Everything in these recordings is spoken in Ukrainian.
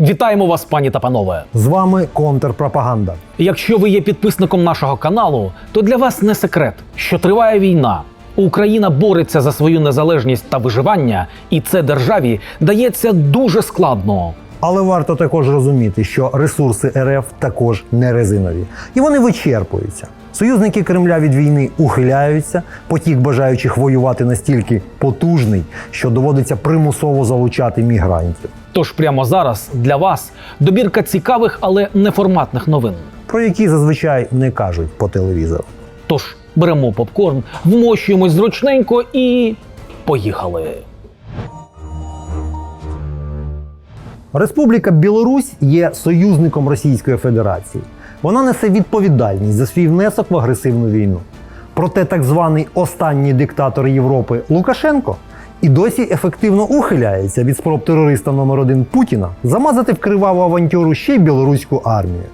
Вітаємо вас, пані та панове! З вами контрпропаганда. Якщо ви є підписником нашого каналу, то для вас не секрет, що триває війна. Україна бореться за свою незалежність та виживання, і це державі дається дуже складно. Але варто також розуміти, що ресурси РФ також не резинові, і вони вичерпуються. Союзники Кремля від війни ухиляються, потік бажаючих воювати настільки потужний, що доводиться примусово залучати мігрантів, Тож прямо зараз для вас добірка цікавих, але неформатних новин. про які зазвичай не кажуть по телевізору. Тож беремо попкорн, вмощуємось зручненько і поїхали. Республіка Білорусь є союзником Російської Федерації. Вона несе відповідальність за свій внесок в агресивну війну. Проте так званий останній диктатор Європи Лукашенко і досі ефективно ухиляється від спроб терориста номер один Путіна замазати в криваву авантюру ще й білоруську армію.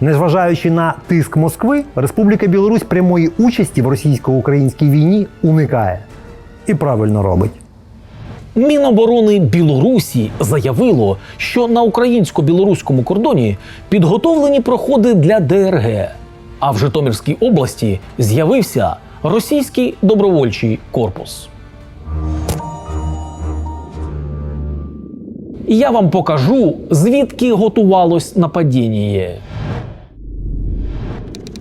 Незважаючи на тиск Москви, Республіка Білорусь прямої участі в російсько-українській війні уникає і правильно робить. Міноборони Білорусі заявило, що на українсько-білоруському кордоні підготовлені проходи для ДРГ. А в Житомирській області з'явився російський добровольчий корпус. Я вам покажу, звідки готувалось нападіння.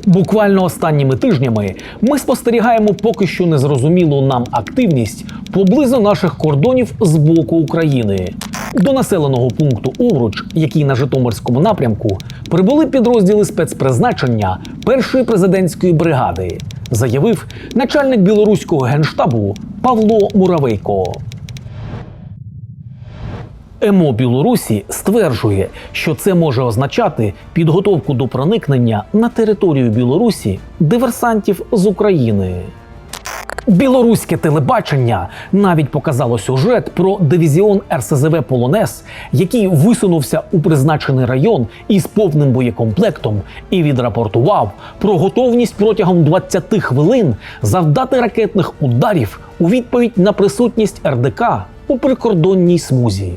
Буквально останніми тижнями ми спостерігаємо поки що незрозумілу нам активність поблизу наших кордонів з боку України. До населеного пункту Овруч, який на Житомирському напрямку, прибули підрозділи спецпризначення першої президентської бригади, заявив начальник білоруського генштабу Павло Муравейко. ЕМО Білорусі стверджує, що це може означати підготовку до проникнення на територію Білорусі диверсантів з України. Білоруське телебачення навіть показало сюжет про дивізіон РСЗВ Полонез, який висунувся у призначений район із повним боєкомплектом і відрапортував про готовність протягом 20 хвилин завдати ракетних ударів у відповідь на присутність РДК у прикордонній смузі.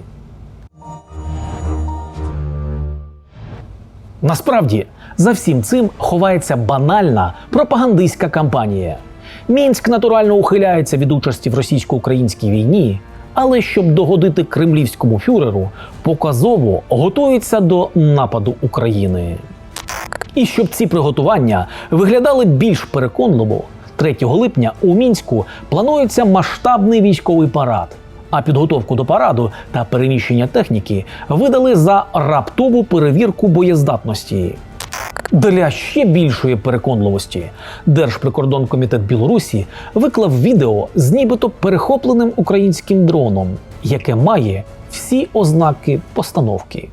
Насправді за всім цим ховається банальна пропагандистська кампанія. Мінськ натурально ухиляється від участі в російсько-українській війні, але щоб догодити кремлівському фюреру, показово готується до нападу України. І щоб ці приготування виглядали більш переконливо, 3 липня у мінську планується масштабний військовий парад. А підготовку до параду та переміщення техніки видали за раптову перевірку боєздатності. Для ще більшої переконливості Держприкордонкомітет Білорусі виклав відео з нібито перехопленим українським дроном, яке має всі ознаки постановки.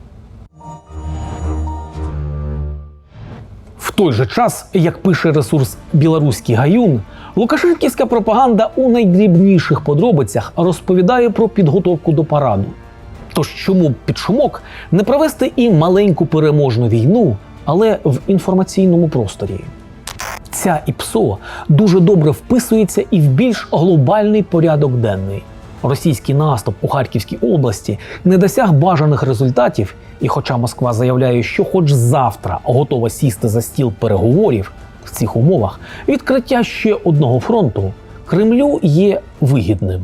В той же час, як пише ресурс Білоруський гаюн, лукашенківська пропаганда у найдрібніших подробицях розповідає про підготовку до параду. Тож чому під шумок не провести і маленьку переможну війну, але в інформаційному просторі? Ця ІПСО дуже добре вписується і в більш глобальний порядок денний. Російський наступ у Харківській області не досяг бажаних результатів, і хоча Москва заявляє, що хоч завтра готова сісти за стіл переговорів в цих умовах, відкриття ще одного фронту Кремлю є вигідним.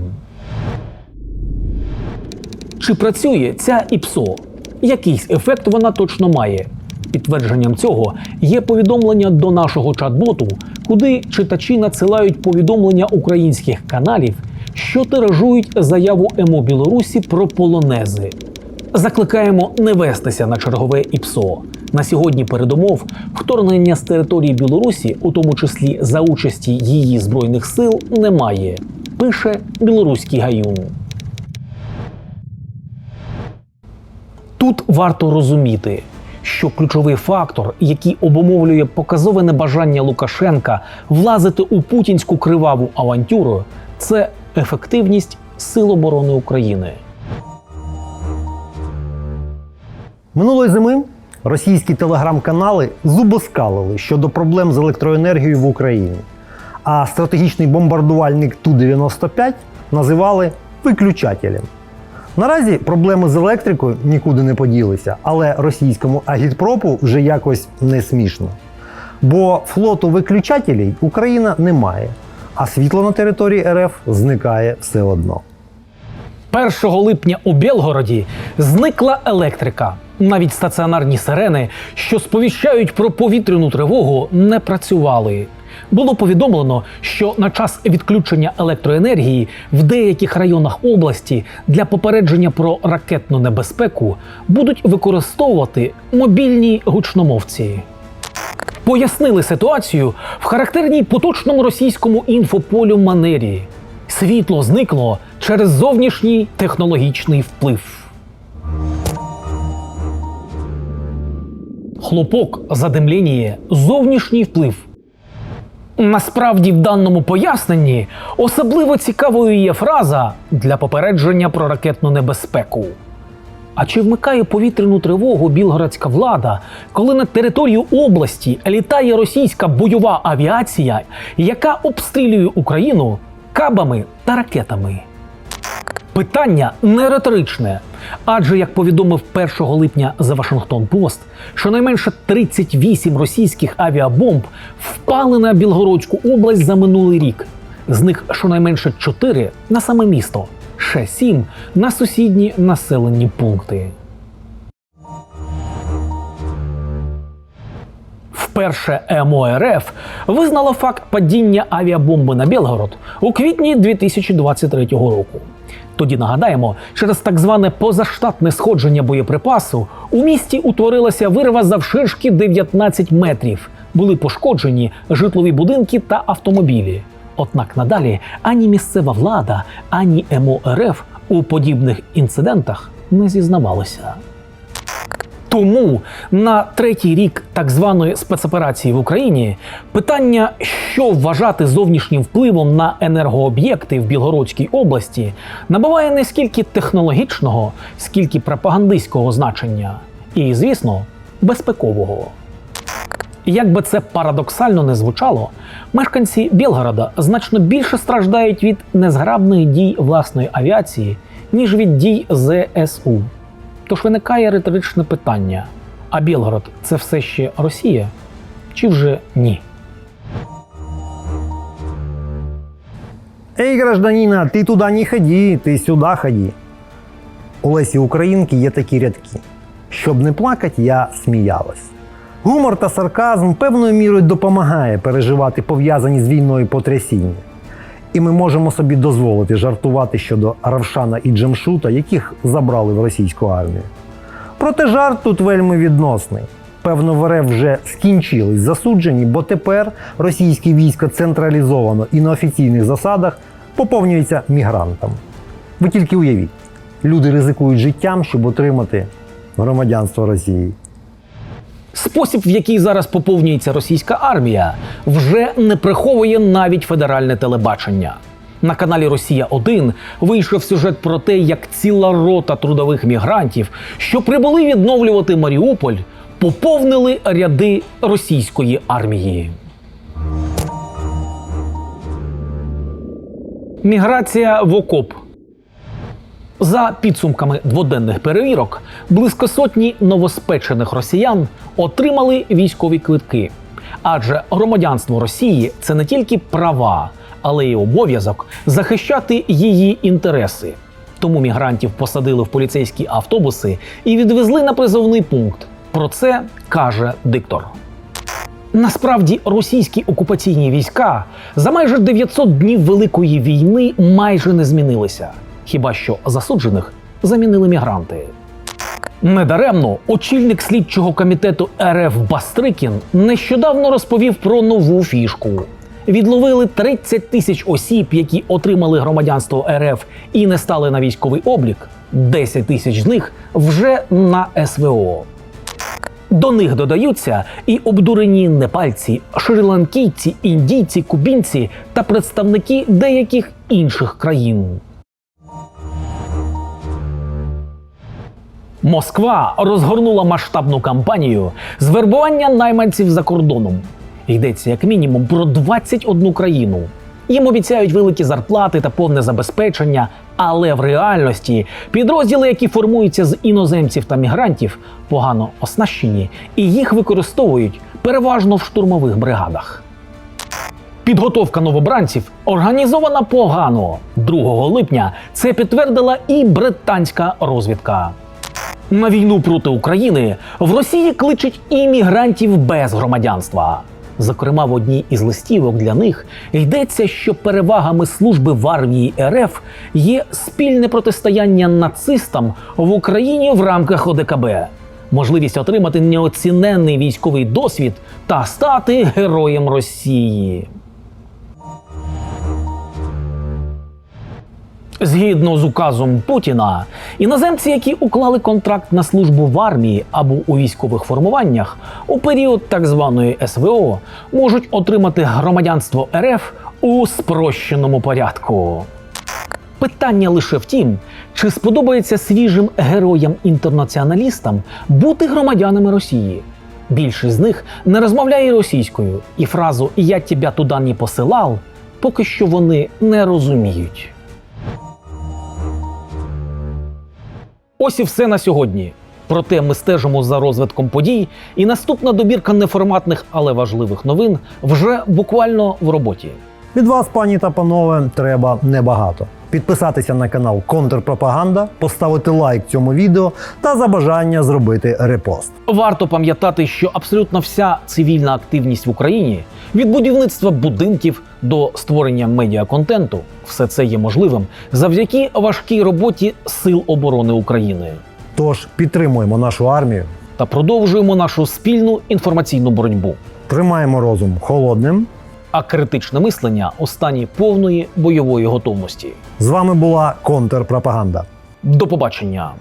Чи працює ця ІПСО? Якийсь ефект вона точно має. Підтвердженням цього є повідомлення до нашого чат-боту, куди читачі надсилають повідомлення українських каналів, що тиражують заяву ЕМО Білорусі про полонези. Закликаємо не вестися на чергове ІПСО. На сьогодні передумов вторгнення з території Білорусі, у тому числі за участі її збройних сил, немає. Пише білоруський гаюн. Тут варто розуміти, що ключовий фактор, який обумовлює показове небажання Лукашенка влазити у путінську криваву авантюру, це ефективність Сил оборони України. Минулої зими російські телеграм-канали зубоскалили щодо проблем з електроенергією в Україні. А стратегічний бомбардувальник Ту-95 називали виключателем. Наразі проблеми з електрикою нікуди не поділися, але російському агітпропу вже якось не смішно. Бо флоту виключателів Україна не має, а світло на території РФ зникає все одно. 1 липня у Білгороді зникла електрика. Навіть стаціонарні сирени, що сповіщають про повітряну тривогу, не працювали. Було повідомлено, що на час відключення електроенергії в деяких районах області для попередження про ракетну небезпеку будуть використовувати мобільні гучномовці. Пояснили ситуацію в характерній поточному російському інфополю манері. Світло зникло через зовнішній технологічний вплив. Хлопок, задимління, зовнішній вплив. Насправді, в даному поясненні особливо цікавою є фраза для попередження про ракетну небезпеку. А чи вмикає повітряну тривогу білгородська влада, коли на територію області літає російська бойова авіація, яка обстрілює Україну кабами та ракетами? Питання не риторичне, адже як повідомив 1 липня за Вашингтон Пост, щонайменше 38 російських авіабомб впали на Білгородську область за минулий рік. З них щонайменше 4 на саме місто, ще 7 на сусідні населені пункти. Вперше МОРФ визнало факт падіння авіабомби на Білгород у квітні 2023 року. Тоді нагадаємо, через так зване позаштатне сходження боєприпасу у місті утворилася вирва завширшки 19 метрів. Були пошкоджені житлові будинки та автомобілі. Однак надалі ані місцева влада, ані МОРФ у подібних інцидентах не зізнавалися. Тому на третій рік так званої спецоперації в Україні питання, що вважати зовнішнім впливом на енергооб'єкти в Білгородській області, набуває не скільки технологічного, скільки пропагандистського значення, і, звісно, безпекового. Як би це парадоксально не звучало, мешканці Білгорода значно більше страждають від незграбних дій власної авіації, ніж від дій ЗСУ. Тож виникає риторичне питання: а Білгород це все ще Росія? Чи вже ні? Ей, гражданина, ти туди не ході, ти сюди ході. У Лесі Українки є такі рядки. Щоб не плакати, я сміялась. Гумор та сарказм певною мірою допомагає переживати пов'язані з війною потрясіння. І ми можемо собі дозволити жартувати щодо Равшана і Джемшута, яких забрали в російську армію. Проте жарт тут вельми відносний. Певно, в РФ вже скінчились засуджені, бо тепер російське військо централізовано і на офіційних засадах поповнюється мігрантами. Ви тільки уявіть, люди ризикують життям, щоб отримати громадянство Росії. Спосіб, в який зараз поповнюється російська армія, вже не приховує навіть федеральне телебачення. На каналі Росія 1 вийшов сюжет про те, як ціла рота трудових мігрантів, що прибули відновлювати Маріуполь, поповнили ряди російської армії. Міграція в окоп. За підсумками дводенних перевірок, близько сотні новоспечених росіян отримали військові квитки. Адже громадянство Росії це не тільки права, але й обов'язок захищати її інтереси. Тому мігрантів посадили в поліцейські автобуси і відвезли на призовний пункт. Про це каже диктор. Насправді російські окупаційні війська за майже 900 днів Великої війни майже не змінилися. Хіба що засуджених замінили мігранти. Недаремно очільник слідчого комітету РФ Бастрикін нещодавно розповів про нову фішку. Відловили 30 тисяч осіб, які отримали громадянство РФ і не стали на військовий облік. 10 тисяч з них вже на СВО. До них додаються і обдурені непальці, шрі-ланкійці, індійці, кубінці та представники деяких інших країн. Москва розгорнула масштабну кампанію з вербування найманців за кордоном. Йдеться як мінімум про 21 країну. Їм обіцяють великі зарплати та повне забезпечення, але в реальності підрозділи, які формуються з іноземців та мігрантів, погано оснащені і їх використовують переважно в штурмових бригадах. Підготовка новобранців організована погано. 2 липня це підтвердила і британська розвідка. На війну проти України в Росії кличуть іммігрантів без громадянства. Зокрема, в одній із листівок для них йдеться, що перевагами служби в армії РФ є спільне протистояння нацистам в Україні в рамках ОДКБ, можливість отримати неоціненний військовий досвід та стати героєм Росії. Згідно з указом Путіна, іноземці, які уклали контракт на службу в армії або у військових формуваннях у період так званої СВО, можуть отримати громадянство РФ у спрощеному порядку. Питання лише в тім, чи сподобається свіжим героям-інтернаціоналістам бути громадянами Росії. Більшість з них не розмовляє російською, і фразу Я тебе туди не посилав поки що вони не розуміють. Ось і все на сьогодні. Проте ми стежимо за розвитком подій, і наступна добірка неформатних, але важливих новин вже буквально в роботі. Від вас, пані та панове, треба небагато. Підписатися на канал Контрпропаганда, поставити лайк цьому відео та за бажання зробити репост. Варто пам'ятати, що абсолютно вся цивільна активність в Україні від будівництва будинків до створення медіаконтенту, все це є можливим завдяки важкій роботі Сил оборони України. Тож підтримуємо нашу армію, Та продовжуємо нашу спільну інформаційну боротьбу. тримаємо розум холодним. А критичне мислення у стані повної бойової готовності. З вами була Контрпропаганда. До побачення!